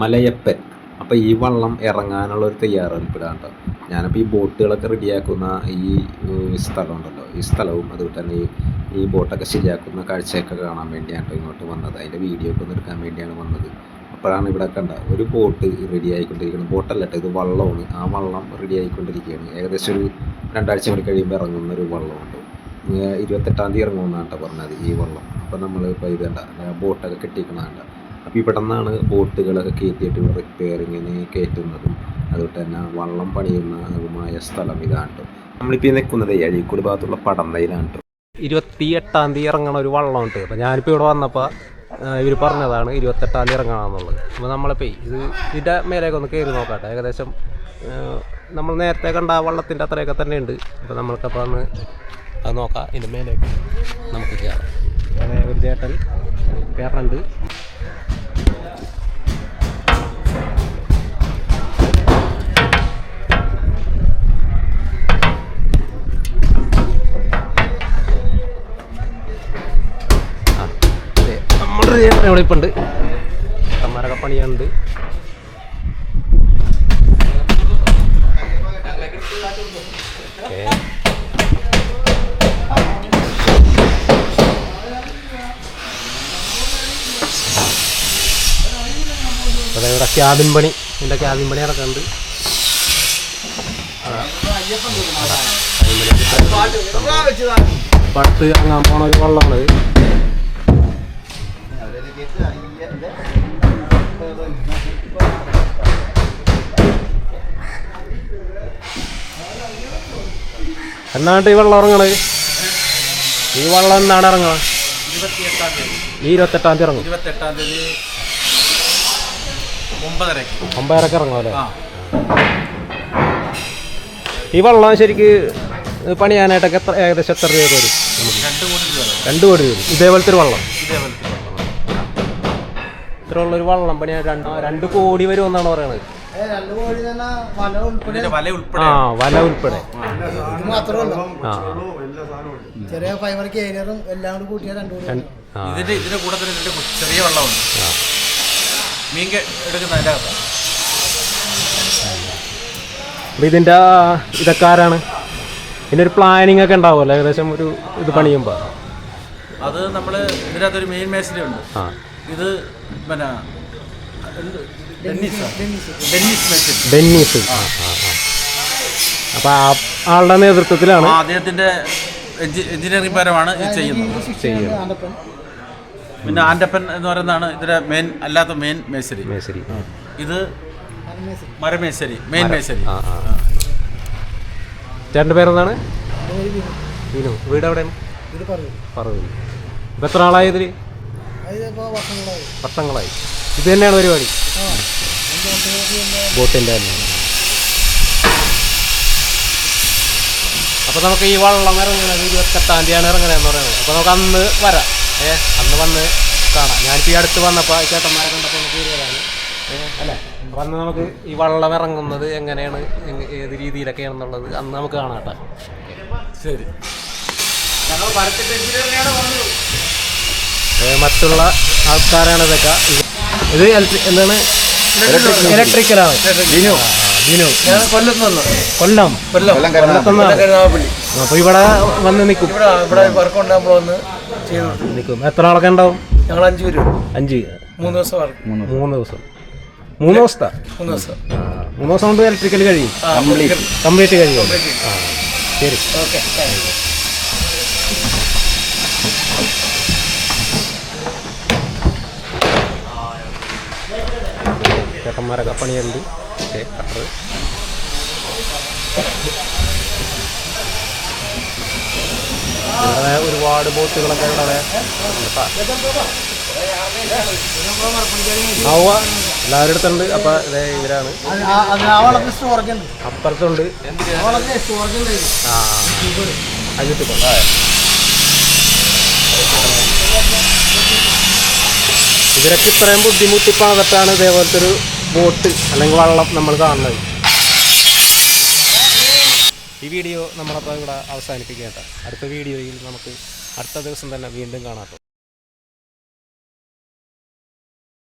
മലയപ്പൻ. അപ്പോൾ ഈ വള്ളം ഇറങ്ങാനുള്ള ഒരു തയ്യാറെടുപ്പിലാണ് ഞാനപ്പോൾ ഈ ബോട്ടുകളൊക്കെ റെഡിയാക്കുന്ന ഈ സ്ഥലം ഉണ്ടല്ലോ ഈ സ്ഥലവും അതുപോലെ തന്നെ ഈ ഈ ബോട്ടൊക്കെ ശരിയാക്കുന്ന കാഴ്ചയൊക്കെ കാണാൻ വേണ്ടിയാണ് ഇങ്ങോട്ട് വന്നത്. അതിന്റെ വീഡിയോ ഒക്കെ ഒന്ന് എടുക്കാൻ വേണ്ടിയാണ് വന്നത്. അപ്പോഴാണ് ഇവിടെ കണ്ട ഒരു ബോട്ട് റെഡി ആയിക്കൊണ്ടിരിക്കുന്നത് ബോട്ടല്ല ഇത് വള്ളമാണ്. ആ വള്ളം റെഡി ആയിക്കൊണ്ടിരിക്കുകയാണ്. ഏകദേശം ഒരു രണ്ടാഴ്ച കൂടി കഴിയുമ്പോൾ ഇറങ്ങുന്ന ഒരു വള്ളമുണ്ട് ഇരുപത്തെട്ടാം തീയതി ഇറങ്ങുമെന്നാണ് കേട്ടോ പറഞ്ഞത് ഈ വള്ളം. അപ്പോൾ നമ്മൾ ഇപ്പോൾ ഇത് കണ്ട ബോട്ടൊക്കെ കെട്ടിക്കണ അപ്പോൾ ഇവിടെ നിന്നാണ് ബോട്ടുകളൊക്കെ കയറ്റിയിട്ട് റിപ്പയറിങ്ങിന് കയറ്റുന്നതും അതുപോലെ തന്നെ വള്ളം പണിയുന്നതുമായ സ്ഥലം ഇതാണ് നമ്മളിപ്പോൾ നിൽക്കുന്നത് അഴീക്കോട് ഭാഗത്തുള്ള പടന്നയിലാണ് ഇരുപത്തി എട്ടാം തീയതി ഇറങ്ങണ ഒരു വള്ളം ഉണ്ട് അപ്പോൾ ഞാനിപ്പോൾ ഇവിടെ വന്നപ്പോൾ ഇവർ പറഞ്ഞതാണ് ഇരുപത്തെട്ടാം തീയതി ഇറങ്ങണമെന്നുള്ളത്. അപ്പോൾ നമ്മളിപ്പോൾ ഇത് ഇതിന്റെ മേലേക്ക് ഒന്ന് കയറി നോക്കട്ടെ. ഏകദേശം നമ്മൾ നേരത്തെ കണ്ട ആ വള്ളത്തിന്റെ അത്രയൊക്കെ തന്നെ ഉണ്ട് അപ്പോൾ നമ്മൾക്കപ്പോൾ ഒന്ന് അത് നോക്കാം. ഇതിന്റെ മേലേക്ക് നമുക്ക് കയറാം. അങ്ങനെ ഒരു ചേട്ടൻ കയറുന്നുണ്ട് ഇവിടെ ഇപ്പം ഉണ്ട് ചേട്ടന്മാരൊക്കെ പണിയുണ്ട് ഇവിടെ ക്യാബിൻ പണി. എന്റെ ക്യാബിൻ പണി നടക്കുന്നുണ്ട്. പട്ട് അങ്ങാൻ പോണ ഒരു എന്നാണ്ട് ഈ വെള്ളം ഇറങ്ങണത്? ഈ വെള്ളം എന്നാണ് ഇറങ്ങണത്? ഈ ഇരുപത്തെട്ടാം തീയതി ഇറങ്ങും. ഇരുപത്തെട്ടാം തീയതി ഒമ്പതരക്ക് ഒമ്പതരക്ക് ഇറങ്ങും അല്ലേ? ഈ വെള്ളം ശരിക്ക് പണിയാനായിട്ടൊക്കെ എത്ര ഏകദേശം എത്ര രൂപ വരും? രണ്ട് കോടി രൂപ വരും. രണ്ട് കോടി രൂപ ഇതേപോലത്തെ ഒരു വെള്ളം. ഇതേപോലെ വെള്ളം. ഇത്ര ഉള്ളൊരു വള്ളം പണി രണ്ട് രണ്ട് കോടി വരും എന്നാണ് പറയണത്. ആ വല ഉൾപ്പെടെ. ആ ചെറിയ ഫൈബർ കേരിയറും എല്ലാം കൂടി കൂട്ടിയാൽ രണ്ടു കൂടി ഇതിന്റെ ഇതിന്റെ കൂടെ തന്നെ ഇതിന്റെ ചെറിയ വെള്ളമുണ്ട്. ആ. മീൻ കെ- എടുക്കുന്ന അതിന്റെ അപ്പൊ ഇതിന്റെ ഇതൊക്കെ ആരാണ്? ഇതിന്റെ ഒരു പ്ലാനിങ് ഒക്കെ ഉണ്ടാവുമല്ലോ. ഏകദേശം ഒരു ഇത് പണിയുമ്പോ. അത് നമ്മൾ ഇതിനകത്തൊരു മെയിൻ മേശരി ഉണ്ട്. ആ. ഇത് പിന്നെ? Dennis Dennis Dennis. ആ ആ ആ. അപ്പൊ ആളുടെ നേതൃത്വത്തിലാണ് അദ്ദേഹത്തിന്റെ എഞ്ചിനീയറിംഗ് പരമാണ് ഇത് ചെയ്യുന്നത്. ചെയ്യുന്നത്. പിന്നെ ആൻഡപ്പൻ എന്ന് പറയുന്നതാണ് ഇതിന്റെ മെയിൻ അല്ലാത്ത മെയിൻ മേശരി. മേശരി. ഇത് മരമേശരി. മെയിൻ മേശരി. ചേട്ടന്റെ പേരെന്താണ്? വീട് എവിടെയാണ്? പറവൂർ ഇപ്പം എത്ര ആളായി ഇതിൽ അതിപ്പോ വർഷങ്ങളായി. ഇത് തന്നെയാണ് പരിപാടി. ബോട്ടിന്റെ തന്നെ. അപ്പോൾ നമുക്ക് ഈ വള്ളം ഇറങ്ങണത് ഇരുപത്തെട്ടാം തീയതിയാണ് ഇറങ്ങണതെന്ന് പറയുന്നത്. അപ്പോൾ നമുക്ക് അന്ന് വരാം. ഏ അന്ന് വന്ന് കാണാം. ഞാനിപ്പോൾ ഈ അടുത്ത് വന്നപ്പോൾ ഈ ചേട്ടന്മാരെ കണ്ടപ്പോൾ നമുക്ക് വരാണ് അല്ലേ? വന്ന് നമുക്ക് ഈ വള്ളം ഇറങ്ങുന്നത് എങ്ങനെയാണ് എങ് ഏത് രീതിയിലൊക്കെയാണെന്നുള്ളത് അന്ന് നമുക്ക് കാണാം കേട്ടോ. ശരി. ഞങ്ങൾ പരത്തിട്ട് തന്നെയാണ് ഏ, മറ്റുള്ള ആൾക്കാരാണ് ഇതൊക്കെ. ഇത് എന്താണ്? ഇലക്ട്രിക്കലാണ് ബിനു. ബിനു. ഞാൻ കൊല്ലത്ത് നിന്ന് കൊല്ലം. കൊല്ലം കരുനാഗപ്പള്ളി. അപ്പോൾ ഇവിടെ വന്ന് നിൽക്കും. ഇവിടെ ഇവിടെ വർക്ക് ഉണ്ട് നമ്മൾ വന്ന് ചെയ്തു നിൽക്കും. എത്ര ആളൊക്കെ ഉണ്ടാവും? ഞങ്ങൾ അഞ്ച് പേര് അഞ്ച് മൂന്ന് ദിവസം വർക്ക് മൂന്ന് ദിവസം. മൂന്ന് ദിവസത്തെ? മൂന്ന് ദിവസം. മൂന്ന് ദിവസം കൊണ്ട് ഇലക്ട്രിക്കൽ കഴിയും? കംപ്ലീറ്റ് കംപ്ലീറ്റ് കഴിയും. ശരി. ഓക്കെ ചേട്ടന്മാരൊക്കെ പണിയുണ്ട് കട്ടർ ഇവിടെ ഒരുപാട് ബോട്ടുകളൊക്കെ ഇവിടെ എല്ലാവരും എല്ലാവരുടെ അടുത്തുണ്ട്. അപ്പൊ ഇതേ ഇവരാണ്. അപ്പുറത്തുണ്ട്. ആ അയ്യത്ത് ഇവരൊക്കെ ഇത്രയും ബുദ്ധിമുട്ടിപ്പാകത്താണ് ഇതേപോലത്തെ ഒരു ബോട്ട് അല്ലെങ്കിൽ വള്ളം നമ്മൾ കാണുന്നത്. ഈ വീഡിയോ നമ്മളപ്പോൾ ഇവിടെ അവസാനിപ്പിക്കേണ്ട അടുത്ത വീഡിയോയിൽ നമുക്ക് അടുത്ത ദിവസം തന്നെ വീണ്ടും കാണാം